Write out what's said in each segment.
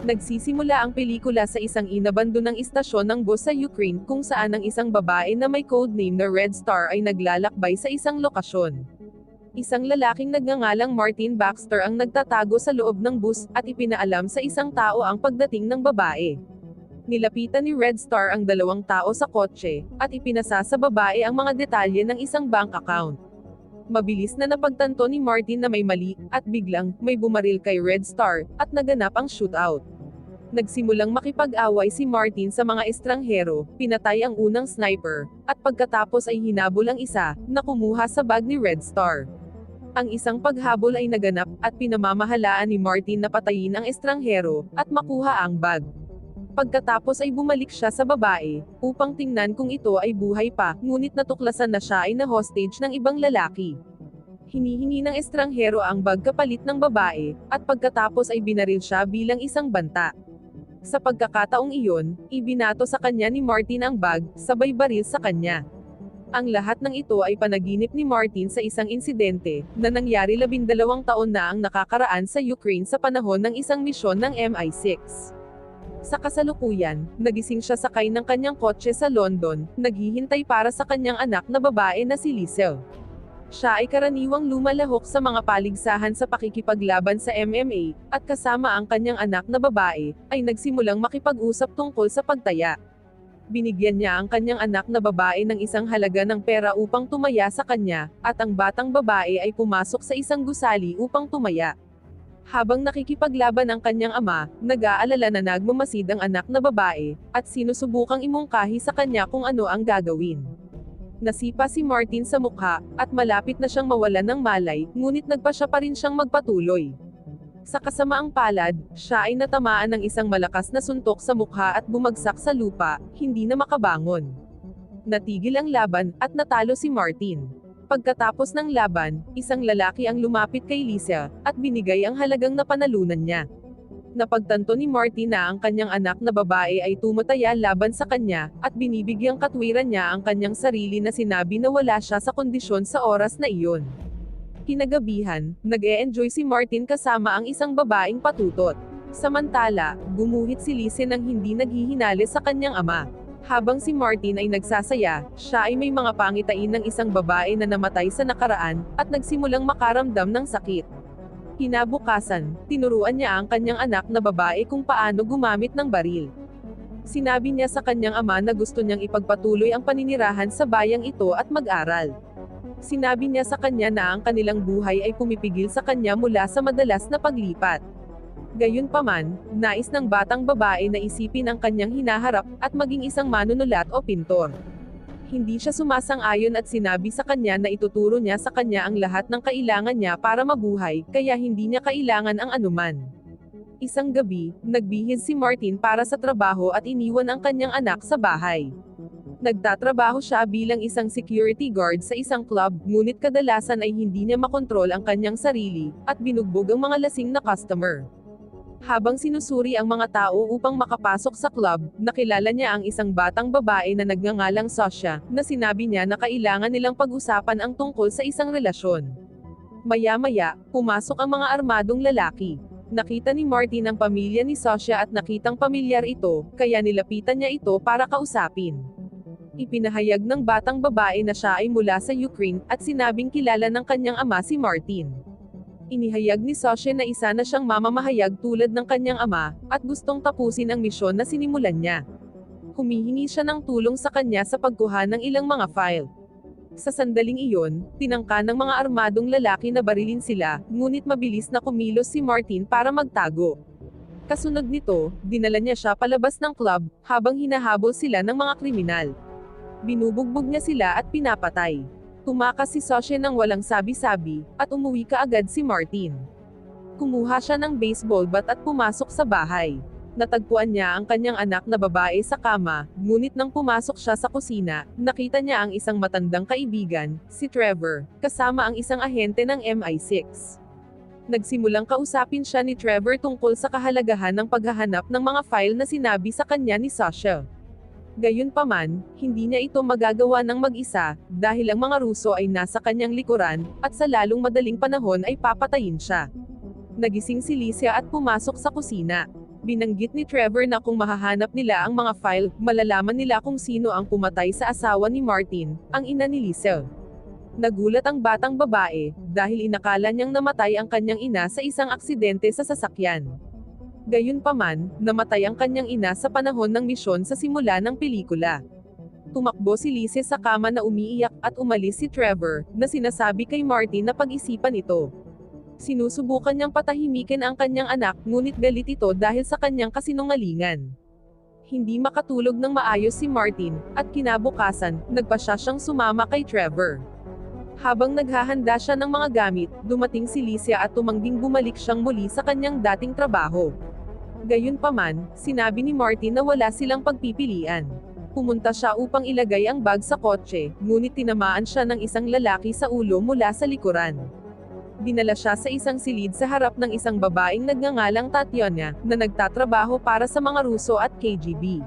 Nagsisimula ang pelikula sa isang inabandonang istasyon ng bus sa Ukraine kung saan ang isang babae na may codename na Red Star ay naglalakbay sa isang lokasyon. Isang lalaking nagngangalang Martin Baxter ang nagtatago sa loob ng bus at ipinaalam sa isang tao ang pagdating ng babae. Nilapitan ni Red Star ang dalawang tao sa kotse at ipinasa sa babae ang mga detalye ng isang bank account. Mabilis na napagtanto ni Martin na may mali, at biglang, may bumaril kay Red Star, at naganap ang shootout. Nagsimulang makipag-away si Martin sa mga estranghero, pinatay ang unang sniper, at pagkatapos ay hinabol ang isa, na kumuha sa bag ni Red Star. Ang isang paghabol ay naganap, at pinamamahalaan ni Martin na patayin ang estranghero, at makuha ang bag. Pagkatapos ay bumalik siya sa babae, upang tingnan kung ito ay buhay pa, ngunit natuklasan na siya ay na-hostage ng ibang lalaki. Hinihingi ng estranghero ang bag kapalit ng babae, at pagkatapos ay binaril siya bilang isang banta. Sa pagkakataong iyon, ibinato sa kanya ni Martin ang bag, sabay baril sa kanya. Ang lahat ng ito ay panaginip ni Martin sa isang insidente, na nangyari labindalawang taon na ang nakakaraan sa Ukraine sa panahon ng isang misyon ng MI6. Sa kasalukuyan, nagising siya sakay ng kanyang kotse sa London, naghihintay para sa kanyang anak na babae na si Liesel. Siya ay karaniwang lumalahok sa mga paligsahan sa pakikipaglaban sa MMA, at kasama ang kanyang anak na babae, ay nagsimulang makipag-usap tungkol sa pagtaya. Binigyan niya ang kanyang anak na babae ng isang halaga ng pera upang tumaya sa kanya, at ang batang babae ay pumasok sa isang gusali upang tumaya. Habang nakikipaglaban ang kanyang ama, nag-aalala na nagmamasid ang anak na babae, at sinusubukang imungkahi sa kanya kung ano ang gagawin. Nasipa si Martin sa mukha, at malapit na siyang mawalan ng malay, ngunit nagpa siya pa rin siyang magpatuloy. Sa kasamaang palad, siya ay natamaan ng isang malakas na suntok sa mukha at bumagsak sa lupa, hindi na makabangon. Natigil ang laban, at natalo si Martin. Pagkatapos ng laban, isang lalaki ang lumapit kay Lisa, at binigay ang halagang napanalunan niya. Napagtanto ni Martin na ang kanyang anak na babae ay tumataya laban sa kanya, at binibigyang katwiran niya ang kanyang sarili na sinabi na wala siya sa kondisyon sa oras na iyon. Kinagabihan, nag-e-enjoy si Martin kasama ang isang babaeng patutot. Samantala, gumuhit si Lise nang hindi naghihinali sa kanyang ama. Habang si Martin ay nagsasaya, siya ay may mga pangitain ng isang babae na namatay sa nakaraan, at nagsimulang makaramdam ng sakit. Kinabukasan, tinuruan niya ang kanyang anak na babae kung paano gumamit ng baril. Sinabi niya sa kanyang ama na gusto niyang ipagpatuloy ang paninirahan sa bayang ito at mag-aral. Sinabi niya sa kanya na ang kanilang buhay ay pumipigil sa kanya mula sa madalas na paglipat. Gayunpaman, nais ng batang babae na isipin ang kanyang hinaharap, at maging isang manunulat o pintor. Hindi siya sumasang-ayon at sinabi sa kanya na ituturo niya sa kanya ang lahat ng kailangan niya para mabuhay, kaya hindi niya kailangan ang anuman. Isang gabi, nagbihis si Martin para sa trabaho at iniwan ang kanyang anak sa bahay. Nagtatrabaho siya bilang isang security guard sa isang club, ngunit kadalasan ay hindi niya makontrol ang kanyang sarili, at binugbog ang mga lasing na customer. Habang sinusuri ang mga tao upang makapasok sa club, nakilala niya ang isang batang babae na nagngangalang Sasha, na sinabi niya na kailangan nilang pag-usapan ang tungkol sa isang relasyon. Maya-maya, pumasok ang mga armadong lalaki. Nakita ni Martin ang pamilya ni Sasha at nakitang pamilyar ito, kaya nilapitan niya ito para kausapin. Ipinahayag ng batang babae na siya ay mula sa Ukraine, at sinabing kilala ng kanyang ama si Martin. Inihayag ni Sasha na isa na siyang mamamahayag tulad ng kanyang ama, at gustong tapusin ang misyon na sinimulan niya. Humihingi siya ng tulong sa kanya sa pagkuha ng ilang mga file. Sa sandaling iyon, tinangka ng mga armadong lalaki na barilin sila, ngunit mabilis na kumilos si Martin para magtago. Kasunod nito, dinala niya siya palabas ng club, habang hinahabol sila ng mga kriminal. Binubugbog niya sila at pinapatay. Tumakas si Sasha ng walang sabi-sabi, at umuwi kaagad si Martin. Kumuha siya ng baseball bat at pumasok sa bahay. Natagpuan niya ang kanyang anak na babae sa kama, ngunit nang pumasok siya sa kusina, nakita niya ang isang matandang kaibigan, si Trevor, kasama ang isang ahente ng MI6. Nagsimulang kausapin siya ni Trevor tungkol sa kahalagahan ng paghahanap ng mga file na sinabi sa kanya ni Sasha. Gayunpaman, hindi niya ito magagawa ng mag-isa, dahil ang mga Ruso ay nasa kanyang likuran, at sa lalong madaling panahon ay papatayin siya. Nagising si Licia at pumasok sa kusina. Binanggit ni Trevor na kung mahahanap nila ang mga file, malalaman nila kung sino ang pumatay sa asawa ni Martin, ang ina ni Liesel. Nagulat ang batang babae, dahil inakala niyang namatay ang kanyang ina sa isang aksidente sa sasakyan. Gayunpaman, namatay ang kanyang ina sa panahon ng misyon sa simula ng pelikula. Tumakbo si Lise sa kama na umiiyak at umalis si Trevor, na sinasabi kay Martin na pag-isipan ito. Sinusubukan niyang patahimikin ang kanyang anak, ngunit galit ito dahil sa kanyang kasinungalingan. Hindi makatulog ng maayos si Martin, at kinabukasan, nagpa siya siyang sumama kay Trevor. Habang naghahanda siya ng mga gamit, dumating si Licia at tumangging bumalik siyang muli sa kanyang dating trabaho. Gayunpaman, sinabi ni Martin na wala silang pagpipilian. Pumunta siya upang ilagay ang bag sa kotse, ngunit tinamaan siya ng isang lalaki sa ulo mula sa likuran dinala siya sa isang silid sa harap ng isang babaeng nagngangalang Tatiana, na nagtatrabaho para sa mga Ruso at KGB.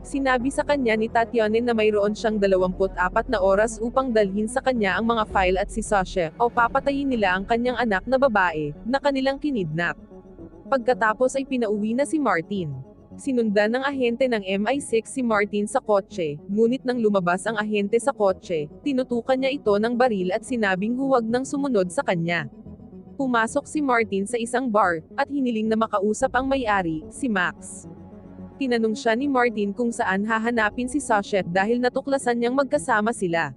Sinabi sa kanya ni Tatiana na mayroon siyang 24 na oras upang dalhin sa kanya ang mga file at si Sasha, o papatayin nila ang kanyang anak na babae, na kanilang kinidnap. Pagkatapos ay pinauwi na si Martin. Sinundan ng ahente ng MI6 si Martin sa kotse, ngunit nang lumabas ang ahente sa kotse, tinutukan niya ito ng baril at sinabing huwag nang sumunod sa kanya. Pumasok si Martin sa isang bar, at hiniling na makausap ang may-ari, si Max. Tinanong siya ni Martin kung saan hahanapin si Sashet dahil natuklasan niyang magkasama sila.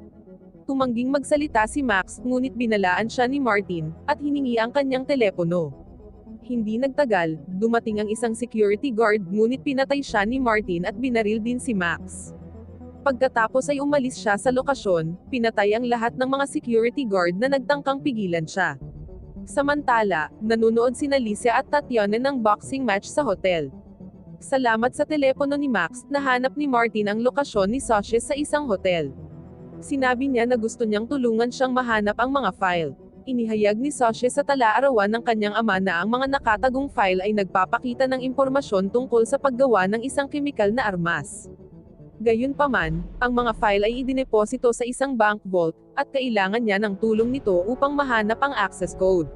Tumangging magsalita si Max, ngunit binalaan siya ni Martin, at hiningi ang kanyang telepono. Hindi nagtagal, dumating ang isang security guard, ngunit pinatay siya ni Martin at binaril din si Max. Pagkatapos ay umalis siya sa lokasyon, pinatay ang lahat ng mga security guard na nagtangkang pigilan siya. Samantala, nanunood sina Alicia at Tatiana ng boxing match sa hotel. Salamat sa telepono ni Max, nahanap ni Martin ang lokasyon ni Sasha sa isang hotel. Sinabi niya na gusto niyang tulungan siyang mahanap ang mga file. Inihayag ni Sasha sa tala-arawan ng kanyang ama na ang mga nakatagong file ay nagpapakita ng impormasyon tungkol sa paggawa ng isang kemikal na armas. Gayunpaman, ang mga file ay idineposito sa isang bank vault, at kailangan niya ng tulong nito upang mahanap ang access code.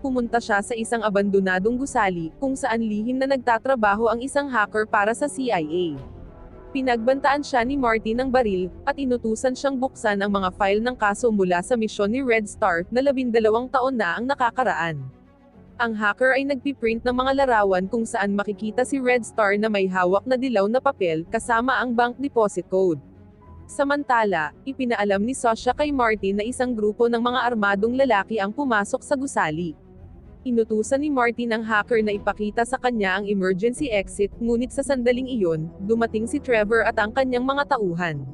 Pumunta siya sa isang abandonadong gusali, kung saan lihim na nagtatrabaho ang isang hacker para sa CIA. Pinagbantaan siya ni Marty ng baril, at inutusan siyang buksan ang mga file ng kaso mula sa misyon ni Red Star, na labindalawang taon na ang nakakaraan. Ang hacker ay nagpiprint ng mga larawan kung saan makikita si Red Star na may hawak na dilaw na papel, kasama ang bank deposit code. Samantala, ipinaalam ni Sasha kay Marty na isang grupo ng mga armadong lalaki ang pumasok sa gusali. Inutusan ni Martin ang hacker na ipakita sa kanya ang emergency exit, ngunit sa sandaling iyon, dumating si Trevor at ang kanyang mga tauhan.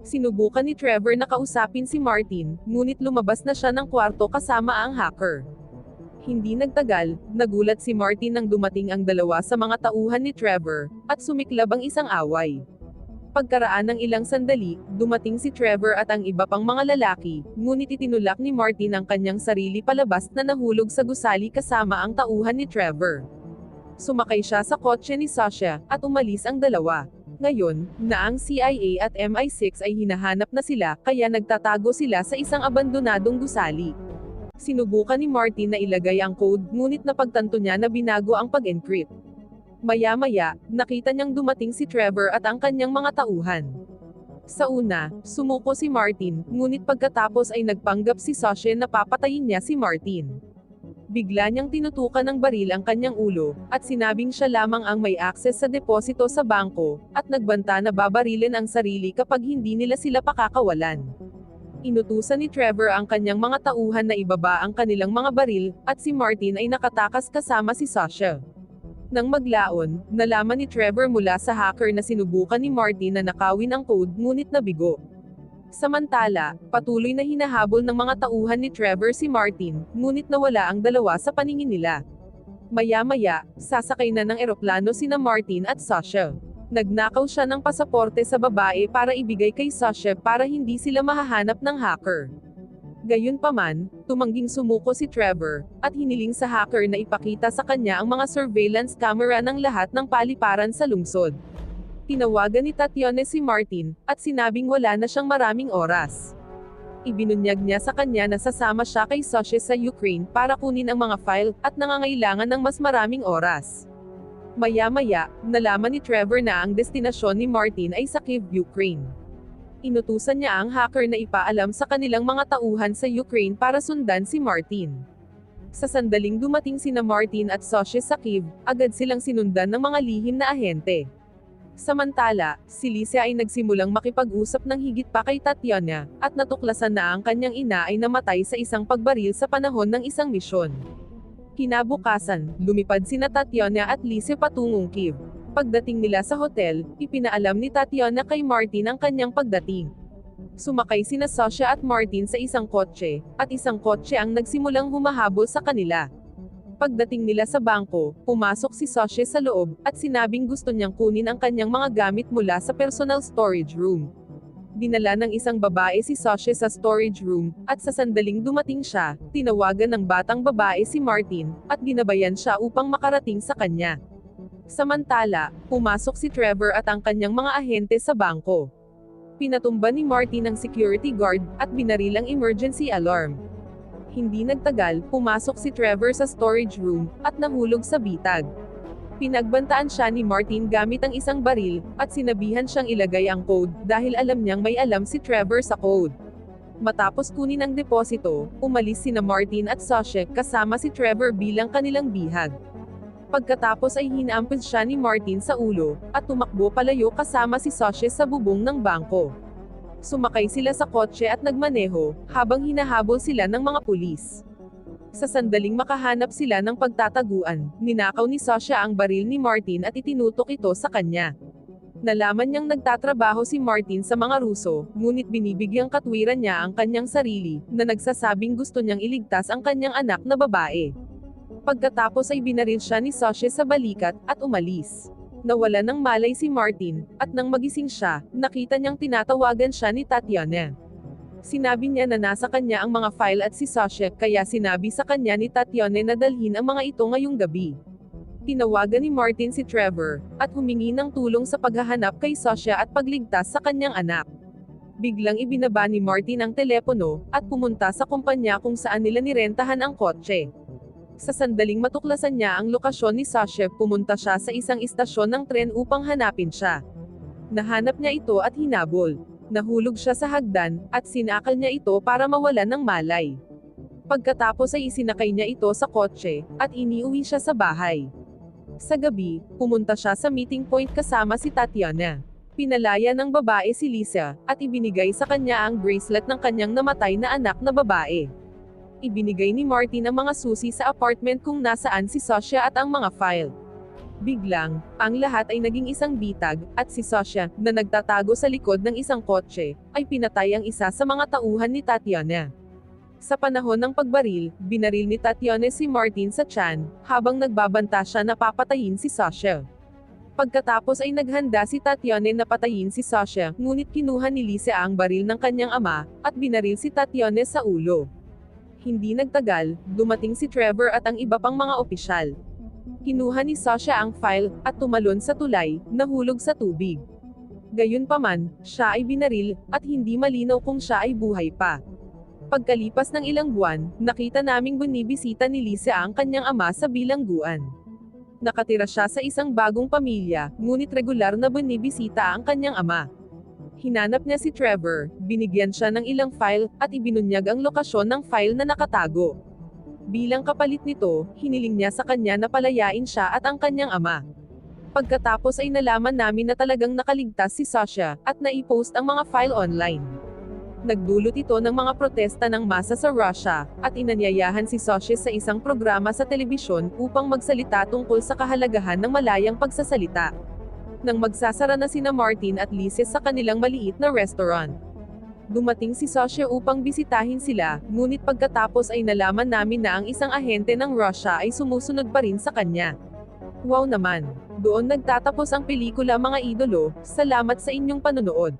Sinubukan ni Trevor na kausapin si Martin, ngunit lumabas na siya ng kwarto kasama ang hacker. Hindi nagtagal, nagulat si Martin nang dumating ang dalawa sa mga tauhan ni Trevor, at sumiklab ang isang away. Pagkaraan ng ilang sandali, dumating si Trevor at ang iba pang mga lalaki, ngunit itinulak ni Martin ang kanyang sarili palabas na nahulog sa gusali kasama ang tauhan ni Trevor. Sumakay siya sa kotse ni Sasha, at umalis ang dalawa. Ngayon, na ang CIA at MI6 ay hinahanap na sila, kaya nagtatago sila sa isang abandonadong gusali. Sinubukan ni Martin na ilagay ang code, ngunit napagtanto niya na binago ang pag-encrypt. Maya-maya, nakita niyang dumating si Trevor at ang kanyang mga tauhan. Sa una, sumuko si Martin, ngunit pagkatapos ay nagpanggap si Sasha na papatayin niya si Martin. Bigla niyang tinutukan ng baril ang kanyang ulo, at sinabing siya lamang ang may akses sa deposito sa bangko, at nagbanta na babarilin ang sarili kapag hindi nila sila pakakawalan. Inutusan ni Trevor ang kanyang mga tauhan na ibaba ang kanilang mga baril, at si Martin ay nakatakas kasama si Sasha. Nang maglaon, nalaman ni Trevor mula sa hacker na sinubukan ni Martin na nakawin ang code ngunit nabigo. Samantala, patuloy na hinahabol ng mga tauhan ni Trevor si Martin, ngunit nawala ang dalawa sa paningin nila. Maya-maya, sasakay na ng eroplano sina Martin at Sasha. Nagnakaw siya ng pasaporte sa babae para ibigay kay Sasha para hindi sila mahahanap ng hacker. Gayunpaman, tumangging sumuko si Trevor, at hiniling sa hacker na ipakita sa kanya ang mga surveillance camera ng lahat ng paliparan sa lungsod. Tinawagan ni Tatiana si Martin, at sinabing wala na siyang maraming oras. Ibinunyag niya sa kanya na sasama siya kay Sasha sa Ukraine para kunin ang mga file, at nangangailangan ng mas maraming oras. Maya-maya, nalaman ni Trevor na ang destinasyon ni Martin ay sa Kiev, Ukraine. Inutusan niya ang hacker na ipaalam sa kanilang mga tauhan sa Ukraine para sundan si Martin. Sa sandaling dumating sina Martin at Soshe sa Kiev, agad silang sinundan ng mga lihim na ahente. Samantala, si Lisa ay nagsimulang makipag-usap ng higit pa kay Tatiana, at natuklasan na ang kanyang ina ay namatay sa isang pagbaril sa panahon ng isang misyon. Kinabukasan, lumipad sina Tatiana at Lise patungong Kiev. Pagdating nila sa hotel, ipinaalam ni Tatiana kay Martin ang kanyang pagdating. Sumakay sina Sasha at Martin sa isang kotse, at isang kotse ang nagsimulang humahabol sa kanila. Pagdating nila sa bangko, pumasok si Sasha sa loob, at sinabing gusto niyang kunin ang kanyang mga gamit mula sa personal storage room. Dinala ng isang babae si Sasha sa storage room, at sa sandaling dumating siya, tinawagan ng batang babae si Martin, at ginabayan siya upang makarating sa kanya. Samantala, pumasok si Trevor at ang kanyang mga ahente sa bangko. Pinatumba ni Martin ang security guard, at binaril ang emergency alarm. Hindi nagtagal, pumasok si Trevor sa storage room, at nahulog sa bitag. Pinagbantaan siya ni Martin gamit ang isang baril, at sinabihan siyang ilagay ang code, dahil alam niyang may alam si Trevor sa code. Matapos kunin ang deposito, umalis sina Martin at Sasha kasama si Trevor bilang kanilang bihag. Pagkatapos ay hinaampun siya ni Martin sa ulo, at tumakbo palayo kasama si Sasha sa bubong ng bangko. Sumakay sila sa kotse at nagmaneho, habang hinahabol sila ng mga pulis. Sa sandaling makahanap sila ng pagtataguan, ninakaw ni Sasha ang baril ni Martin at itinutok ito sa kanya. Nalaman niyang nagtatrabaho si Martin sa mga Ruso, ngunit binibigyang katwiran niya ang kanyang sarili, na nagsasabing gusto niyang iligtas ang kanyang anak na babae. Pagkatapos ay binaril siya ni Sasha sa balikat, at umalis. Nawala ng malay si Martin, at nang magising siya, nakita niyang tinatawagan siya ni Tatiana. Sinabi niya na nasa kanya ang mga file at si Sasha, kaya sinabi sa kanya ni Tatiana na dalhin ang mga ito ngayong gabi. Tinawagan ni Martin si Trevor, at humingi ng tulong sa paghahanap kay Sasha at pagligtas sa kanyang anak. Biglang ibinaba ni Martin ang telepono, at pumunta sa kumpanya kung saan nila nirentahan ang kotse. Sa sandaling matuklasan niya ang lokasyon ni Sasha, pumunta siya sa isang istasyon ng tren upang hanapin siya. Nahanap niya ito at hinabol. Nahulog siya sa hagdan, at sinakal niya ito para mawalan ng malay. Pagkatapos ay isinakay niya ito sa kotse, at iniuwi siya sa bahay. Sa gabi, pumunta siya sa meeting point kasama si Tatiana. Pinalaya ng babae si Lisa, at ibinigay sa kanya ang bracelet ng kanyang namatay na anak na babae. Ibinigay ni Martin ang mga susi sa apartment kung nasaan si Sasha at ang mga file. Biglang, ang lahat ay naging isang bitag, at si Sasha, na nagtatago sa likod ng isang kotse, ay pinatay ang isa sa mga tauhan ni Tatiana. Sa panahon ng pagbaril, binaril ni Tatiana si Martin sa tiyan, habang nagbabanta siya na papatayin si Sasha. Pagkatapos ay naghanda si Tatiana na patayin si Sasha, ngunit kinuha ni Lisa ang baril ng kanyang ama, at binaril si Tatiana sa ulo. Hindi nagtagal, dumating si Trevor at ang iba pang mga opisyal. Kinuha ni Sasha ang file, at tumalon sa tulay, nahulog sa tubig. Gayunpaman, siya ay binaril, at hindi malinaw kung siya ay buhay pa. Pagkalipas ng ilang buwan, nakita naming bunibisita ni Lisa ang kanyang ama sa bilangguan. Nakatira siya sa isang bagong pamilya, ngunit regular na bunibisita ang kanyang ama. Hinanap niya si Trevor, binigyan siya ng ilang file, at ibinunyag ang lokasyon ng file na nakatago. Bilang kapalit nito, hiniling niya sa kanya na palayain siya at ang kanyang ama. Pagkatapos ay nalaman namin na talagang nakaligtas si Sasha, at naipost ang mga file online. Nagdulot ito ng mga protesta ng masa sa Russia, at inanyayahan si Sasha sa isang programa sa telebisyon upang magsalita tungkol sa kahalagahan ng malayang pagsasalita nang magsasara na sina Martin at Lise sa kanilang maliit na restaurant. Dumating si Sasha upang bisitahin sila, ngunit pagkatapos ay nalaman namin na ang isang ahente ng Russia ay sumusunod pa rin sa kanya. Wow naman! Doon nagtatapos ang pelikula mga idolo, salamat sa inyong panonood.